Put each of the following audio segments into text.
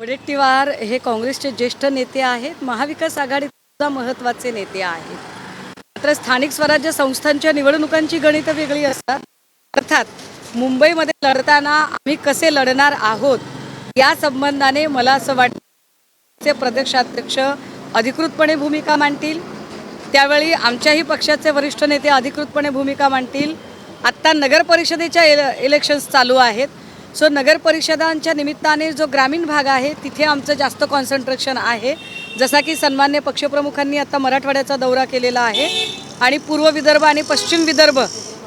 वडेट्टीवार हे काँग्रेसचे ज्येष्ठ नेते आहेत. महाविकास आघाडीचा महत्त्वाचे नेते आहेत. मात्र स्थानिक स्वराज्य संस्थांच्या निवडणुकांची गणितं वेगळी असतात. अर्थात मुंबईमध्ये लढताना आम्ही कसे लढणार आहोत या संबंधाने मला असं वाटतं. प्रदेशाध्यक्ष अधिकृतपणे भूमिका मांडतील. त्यावेळी आमच्याही पक्षाचे वरिष्ठ नेते अधिकृतपणे भूमिका मांडतील. आत्ता नगर परिषदेच्या इलेक्शन्स चालू आहेत. सो नगर परिषदांच्या निमित्ताने जो ग्रामीण भाग आहे तिथे आमचं जास्त कॉन्सन्ट्रेशन आहे. जसा की सन्मान्य पक्षप्रमुखांनी आता मराठवाड्याचा दौरा केलेला आहे आणि पूर्व विदर्भ आणि पश्चिम विदर्भ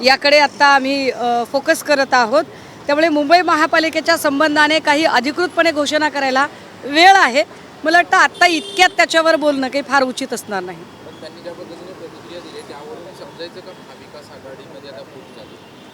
याकडे आत्ता आम्ही फोकस करत आहोत. त्यामुळे मुंबई महापालिकेच्या संबंधाने काही अधिकृतपणे घोषणा करायला वेळ आहे. मला वाटतं आत्ता इतक्यात त्याच्यावर बोलणं काही फार उचित असणार नाही.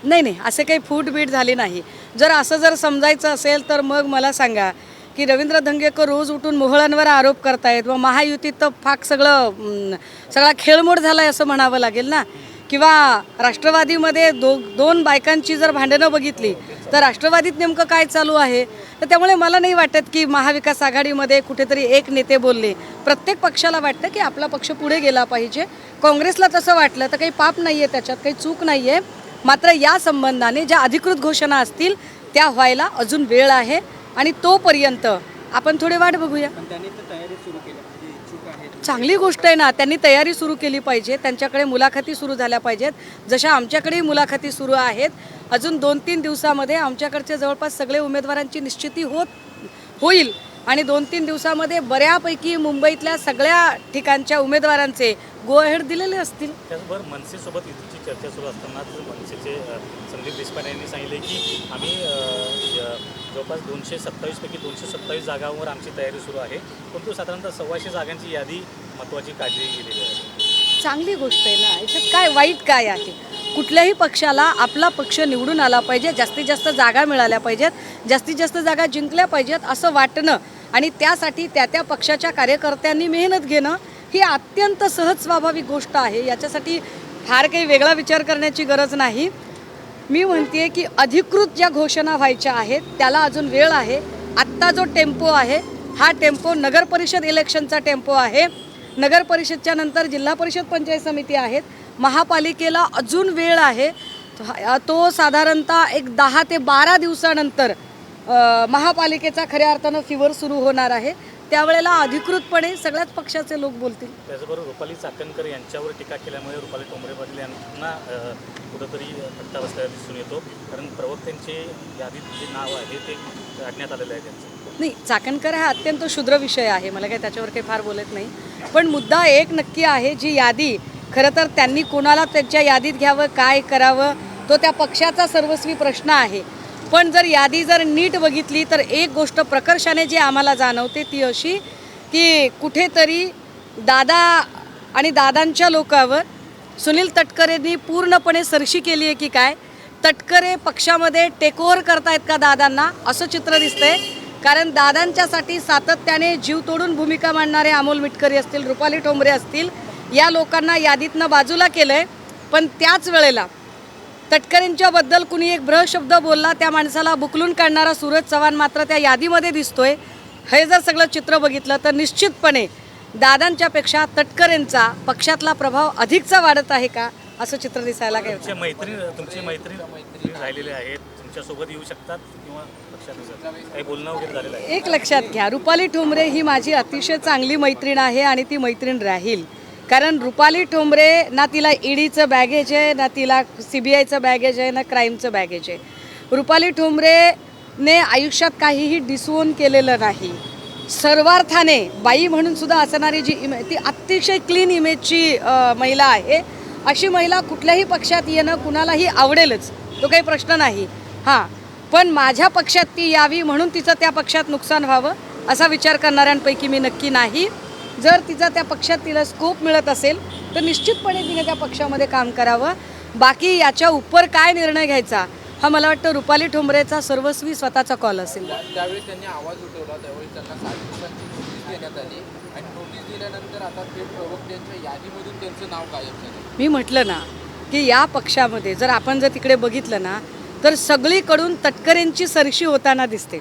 नाही नाही असे काही फूट बीट झाली नाही. जर असं जर समजायचं असेल तर मग मला सांगा की रवींद्र धंगेकर रोज उठून मोहळांवर आरोप करतायत व महायुतीत तर फाक सगळं सगळा खेळमोड झाला आहे असं म्हणावं लागेल ना? किंवा राष्ट्रवादीमध्ये दो दोन बायकांची जर भांडणं बघितली तर राष्ट्रवादीत नेमकं काय चालू आहे? तर त्यामुळे मला नाही वाटत की महाविकास आघाडीमध्ये कुठेतरी एक नेते बोलले. प्रत्येक पक्षाला वाटतं की आपला पक्ष पुढे गेला पाहिजे. काँग्रेसला तसं वाटलं तर काही पाप नाही आहे त्याच्यात काही चूक नाही आहे मात्र या संबंधाने ज्या अधिकृत घोषणा असतील त्या व्हायला अजून वेळ आहे आणि तोपर्यंत आपण थोडी वाट बघूया. पण त्यांनी तर तयारी सुरू केली म्हणजे चांगली गोष्ट आहे ना त्यांनी तयारी सुरू केली पाहिजे त्यांच्याकडे मुलाखती सुरू झाल्या पाहिजेत. जशा आमच्याकडेही मुलाखती सुरू आहेत अजून दोन तीन दिवसामध्ये आमच्याकडचे जवळपास सगळे उमेदवारांची निश्चिती होत होईल. आणि दोन तीन दिवसामध्ये बऱ्यापैकी मुंबईतल्या सगळ्या ठिकाणच्या उमेदवारांचे गो अहेड दिलेले असतील. त्याचबरोबर मनसेसोबत चर्चा सुरू असतानाच मनसेचे संदीप देशपांडे यांनी सांगितले की आम्ही जवळपास दोनशे सत्तावीसपैकी दोनशे सत्तावीस जागांवर आमची तयारी सुरू आहे. परंतु साधारणतः सव्वाशे जागांची यादी महत्त्वाची काढली गेलेली आहे. चांगली गोष्ट आहे ना. याच्यात काय वाईट काय आहे? कुठल्याही पक्षाला आपला पक्ष निवडून आला पाहिजे जास्तीत जास्त जागा मिळाल्या पाहिजेत जास्तीत जास्त जागा जिंकल्या पाहिजेत असं वाटणं आणि त्यासाठी त्या त्या पक्षाच्या कार्यकर्त्यांनी मेहनत घेणं ही अत्यंत सहज स्वाभाविक गोष्ट आहे. याच्यासाठी फार काही वेगळा विचार करण्याची गरज नाही. मी म्हणते की अधिकृत ज्या घोषणा व्हायच्या आहेत त्याला अजून वेळ आहे. आत्ता जो टेम्पो आहे हा टेम्पो नगर परिषद इलेक्शनचा टेम्पो आहे. नगर परिषदच्या नंतर जिल्हा परिषद पंचायत समिती आहेत. महापालिकेला अजून वेळ आहे. तो- साधारणतः एक दहा ते बारा दिवसानंतर महापालिकेचा खऱ्या अर्थानं फिवर सुरू होणार आहे. त्यावेळेला अधिकृतपणे सगळ्याच पक्षाचे लोक बोलतील. त्याचबरोबर रुपाली चाकणकर यांच्यावर टीका केल्यामुळे रुपाली टोंबरे पाटील यांना कुठंतरी फटका बसलेला दिसून येतो. कारण प्रवक्त्यांचे यादीत जे नाव आहे ते काढण्यात आलेलं आहे त्यांचं. नाही चाकणकर हा अत्यंत क्षुद्र विषय आहे. मला काही त्याच्यावर काही फार बोलत नाही. पण मुद्दा एक नक्की आहे जी यादी खरं तर त्यांनी कोणाला त्यांच्या यादीत घ्यावं काय करावं तो त्या पक्षाचा सर्वस्वी प्रश्न आहे. पण जर यादी जर नीट बघितली तर एक गोष्ट प्रकर्षाने जी आम्हाला जाणवते ती अशी की कुठेतरी दादा आणि दादांच्या लोकावर सुनील तटकरेंनी पूर्णपणे सरशी केली आहे की काय? तटकरे पक्षामध्ये टेकओव्हर करतायत का दादांना? असं चित्र दिसतंय. कारण दादांच्यासाठी सातत्याने जीव तोडून भूमिका मांडणारे अमोल मिटकरी असतील रुपाली ठोंबरे असतील या लोकांना यादीतनं बाजूला केलंय. पण त्याच वेळेला तटकरेंच्याबद्दल कुणी एक ब्रह शब्द बोलला त्या माणसाला बुकलून काढणारा सूरज चव्हाण मात्र त्या यादीमध्ये दिसतोय. हे जर सगळं चित्र बघितलं तर निश्चितपणे दादांच्या पेक्षा तटकरेंचा पक्षातला प्रभाव अधिकचा वाढत आहे का असं चित्र दिसायला काय मैत्रीण तुमचे मैत्रीण राहिलेले आहेत. तुमच्यासोबत येऊ शकतात किंवा एक लक्षात घ्या रुपाली ठोंबरे ही माझी अतिशय चांगली मैत्रीण आहे आणि ती मैत्रीण राहील. कारण रुपाली ठोंबरे ना तिला ईडीचं बॅगेज आहे ना तिला सी बी आयचं बॅगेज आहे ना क्राईमचं बॅगेज आहे. रुपाली ठोंबरेने आयुष्यात काहीही डिसवून केलेलं नाही. सर्वार्थाने बाई म्हणून सुद्धा असणारी जी इमे ती अतिशय क्लीन इमेजची महिला आहे. अशी महिला कुठल्याही पक्षात येणं कुणालाही आवडेलच तो काही प्रश्न नाही. हां पण माझ्या पक्षात ती यावी म्हणून तिचं त्या पक्षात नुकसान व्हावं असा विचार करणाऱ्यांपैकी मी नक्की नाही. जर तिचा त्या पक्षात तिला स्कोप मिळत असेल तर निश्चितपणे तिने त्या पक्षामध्ये काम करावं. बाकी याच्या उपर काय निर्णय घ्यायचा हा मला वाटतं रुपाली ठोंबरेचा सर्वस्वी स्वतःचा कॉल असेल. त्यावेळेस त्यांनी आवाज उठवला त्यावेळी त्यांना सात दिवसांची नोटीस देण्यात आली. आणि नोटीस दिल्यानंतर आता थेट प्रवक्त्यांच्या यादीमधून त्यांचं नाव गायब झालं. मी म्हटलं ना की या पक्षामध्ये जर आपण जर तिकडे बघितलं ना तर सगळीकडून तटकरेंची सरशी होताना दिसते.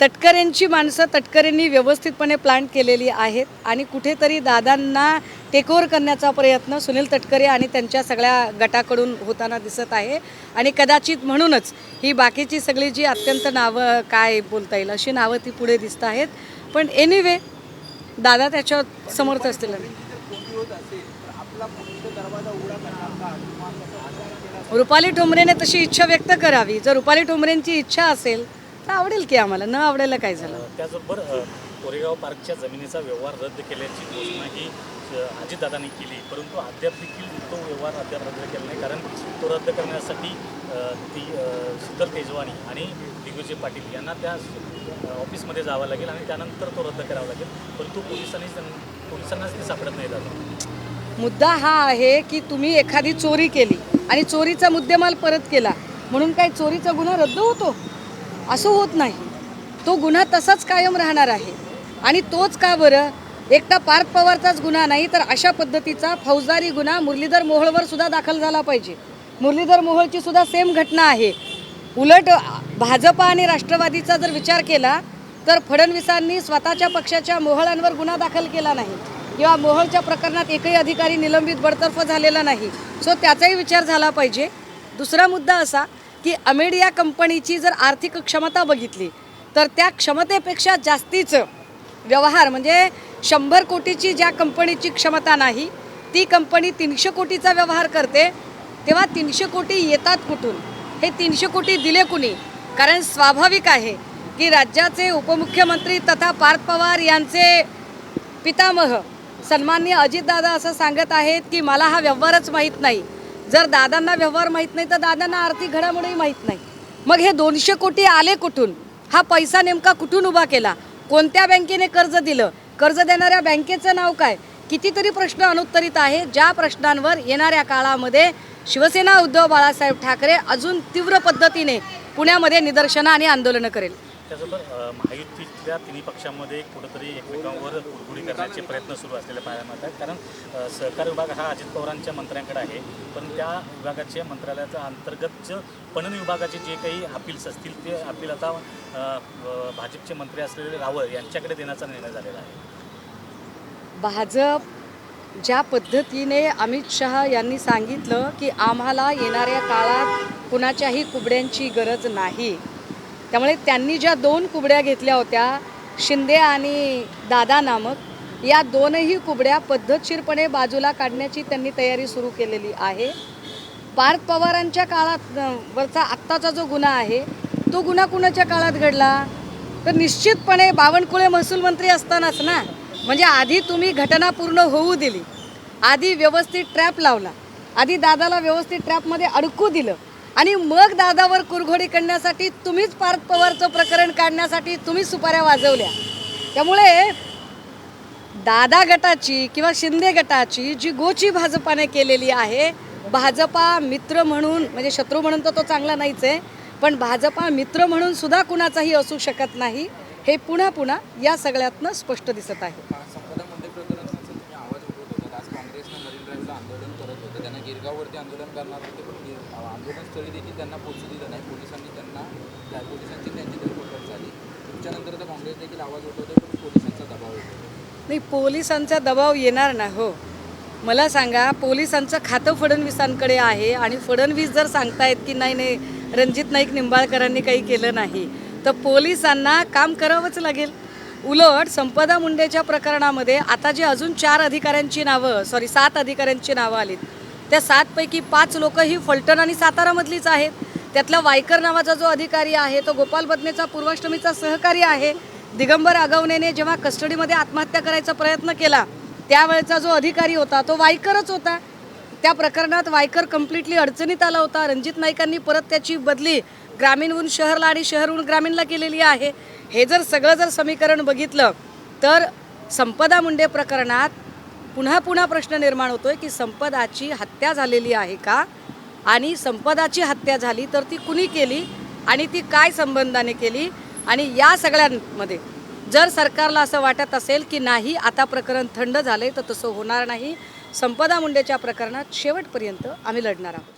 तटकरेंची माणसं तटकरेंनी व्यवस्थितपणे प्लॅन केलेली आहेत आणि कुठेतरी दादांना टेकओव्हर करण्याचा प्रयत्न सुनील तटकरे आणि त्यांच्या सगळ्या गटाकडून होताना दिसत आहे. आणि कदाचित म्हणूनच ही बाकीची सगळी जी अत्यंत नावं काय बोलता येईल अशी नावं ती पुढे दिसत आहेत. पण एनिवे दादा त्याच्यावर समर्थ असतील रुपाली ठोंबरेने तशी इच्छा व्यक्त करावी. जर रुपाली ठोंबरेंची इच्छा असेल तर आवडेल की आम्हाला? न आवडायला काय झालं? त्याचबरोबर कोरेगाव पार्कच्या जमिनीचा व्यवहार रद्द केल्याची घोषणा ही अजितदादांनी केली. परंतु अद्याप देखील तो व्यवहार अद्याप रद्द केला नाही. कारण तो रद्द करण्यासाठी ती शीतल तेजवानी आणि दिग्विजय पाटील यांना त्या ऑफिसमध्ये जावं लागेल आणि त्यानंतर तो रद्द करावा लागेल. परंतु पोलिसांनी पोलिसांनाच ते सापडत नाही दादा मुद्दा हा आहे की तुम्ही एखादी चोरी केली आणि चोरीचा मुद्देमाल परत केला. म्हणून काय चोरीचा गुन्हा रद्द होतो? असं होत नाही. तो गुन्हा तसाच कायम राहणार आहे. आणि तोच का बरं? एकटा पार्थ पवारचाच गुन्हा नाही तर अशा पद्धतीचा फौजदारी गुन्हा मुरलीधर मोहोळवर सुद्धा दाखल झाला पाहिजे. मुरलीधर मोहोळची सुद्धा सेम घटना आहे. उलट भाजपा आणि राष्ट्रवादीचा जर विचार केला तर फडणवीसांनी स्वतःच्या पक्षाच्या मोहळांवर गुन्हा दाखल केला नाही. किंवा मोहळच्या प्रकरणात एकही अधिकारी निलंबित बडतर्फ झालेला नाही. सो त्याचाही विचार झाला पाहिजे. दुसरा मुद्दा असा की अमेडिया कंपनीची जर आर्थिक क्षमता बघितली तर त्या क्षमतेपेक्षा जास्तीचं व्यवहार म्हणजे शंभर कोटीची ज्या कंपनीची क्षमता नाही ती कंपनी तीनशे कोटीचा व्यवहार करते तेव्हा तीनशे कोटी येतात कुठून? हे तीनशे कोटी दिले कुणी? कारण स्वाभाविक आहे की राज्याचे उपमुख्यमंत्री तथा पार्थ पवार यांचे पितामह सन्माननीय अजितदादा असं सांगत आहेत की मला हा व्यवहारच माहीत नाही. जर दादांना व्यवहार माहीत नाही तर दादांना आर्थिक घडामोडी माहीत नाही. मग हे दोनशे कोटी आले कुठून? हा पैसा नेमका कुठून उभा केला? कोणत्या बँकेने कर्ज दिलं? कर्ज देणाऱ्या बँकेचं नाव काय? कितीतरी प्रश्न अनुत्तरित आहे. ज्या प्रश्नांवर येणाऱ्या काळामध्ये शिवसेना उद्धव बाळासाहेब ठाकरे अजून तीव्र पद्धतीने पुण्यामध्ये निदर्शनं आणि आंदोलनं करेल. त्यासोबत महायुतीतल्या तिन्ही पक्षांमध्ये कुठंतरी एकमेकांवर कुरघुडी करण्याचे प्रयत्न सुरू असलेले पाहायला मिळतात. कारण सहकार विभाग हा अजित पवारांच्या मंत्र्यांकडे आहे. पण त्या विभागाच्या मंत्रालयाचा अंतर्गत पणन विभागाचे जे काही अपील्स असतील ते अपील आता भाजपचे मंत्री असलेले रावळ यांच्याकडे देण्याचा निर्णय झालेला आहे. भाजप ज्या पद्धतीने अमित शहा यांनी सांगितलं की आम्हाला येणाऱ्या काळात कुणाच्याही कुबड्यांची गरज नाही. त्यामुळे त्यांनी ज्या दोन कुबड्या घेतल्या होत्या शिंदे आणि दादा नामक या दोनही कुबड्या पद्धतशीरपणे बाजूला काढण्याची त्यांनी तयारी सुरू केलेली आहे. पार्थ पवारांच्या काळात वरचा आत्ताचा जो गुन्हा आहे तो गुन्हा कुणाच्या काळात घडला? तर निश्चितपणे बावनकुळे महसूल मंत्री असतानाच ना? म्हणजे आधी तुम्ही घटना पूर्ण होऊ दिली आधी व्यवस्थित ट्रॅप लावला आधी दादाला व्यवस्थित ट्रॅपमध्ये अडकू दिलं आणि मग दादावर कुरघोडी करण्यासाठी तुम्हीच पार्थ पवारचं प्रकरण काढण्यासाठी तुम्हीच सुपाऱ्या वाजवल्या. त्यामुळे दादा गटाची किंवा शिंदे गटाची जी गोची भाजपाने केलेली आहे भाजपा मित्र म्हणून म्हणजे शत्रू म्हणून तर तो चांगला नाहीच आहे पण भाजपा मित्र म्हणून सुद्धा कुणाचाही असू शकत नाही हे पुन्हा पुन्हा या सगळ्यातनं स्पष्ट दिसत आहे. गिरगाववरती आंदोलन करणार होते पण गिर- आंदोलनस्थळी देखील त्यांना पोचू दिलं नाही. पोलिसांनी त्यांना त्या पोलिसांची त्यांची धरपकड झाली. तुमच्यानंतर तर काँग्रेस देखील आवाज उठवते पण पोलिसांचा दबाव येतो नाही पोलिसांचा दबाव येणार ना हो. मला सांगा पोलिसांचं खातं फडणवीसांकडे आहे आणि फडणवीस जर सांगतायत की नाही नाही रणजित नाईक निंबाळकरांनी काही केलं नाही तर पोलिसांना काम करावंच लागेल. उलट संपदा मुंडेच्या प्रकरणामध्ये आता जे अजून चार अधिकाऱ्यांची नावं सॉरी सात अधिकाऱ्यांची नावं आलीत त्या सातपैकी पाच लोक ही फलटण आणि सातारामधलीच आहेत. त्यातला वायकर नावाचा जो अधिकारी आहे तो गोपाल बदनेचा पूर्वाष्टमीचा सहकारी आहे. दिगंबर आगवणेने जेव्हा कस्टडीमध्ये आत्महत्या करायचा प्रयत्न केला त्यावेळेचा जो अधिकारी होता तो वायकरच होता. त्या प्रकरणात वायकर कम्प्लिटली अडचणीत आला होता. रणजित नाईकांनी परत त्याची बदली ग्रामीणहून शहरला आणि शहरहून ग्रामीणला केलेली आहे. हे जर सगळं जर समीकरण बघितलं तर संपदा मुंडे प्रकरणात पुन्हा पुन्हा प्रश्न निर्माण होतोय की संपदाची हत्या झालेली आहे का? आणि संपदाची हत्या झाली तर ती कुणी केली आणि ती काय संबंधाने केली? आणि या सगळ्यांमध्ये जर सरकारला असं वाटत असेल की नाही आता प्रकरण थंड झाले तर तसं होणार नाही. संपदा मुंडेच्या प्रकरणात शेवटपर्यंत आम्ही लढणार आहोत.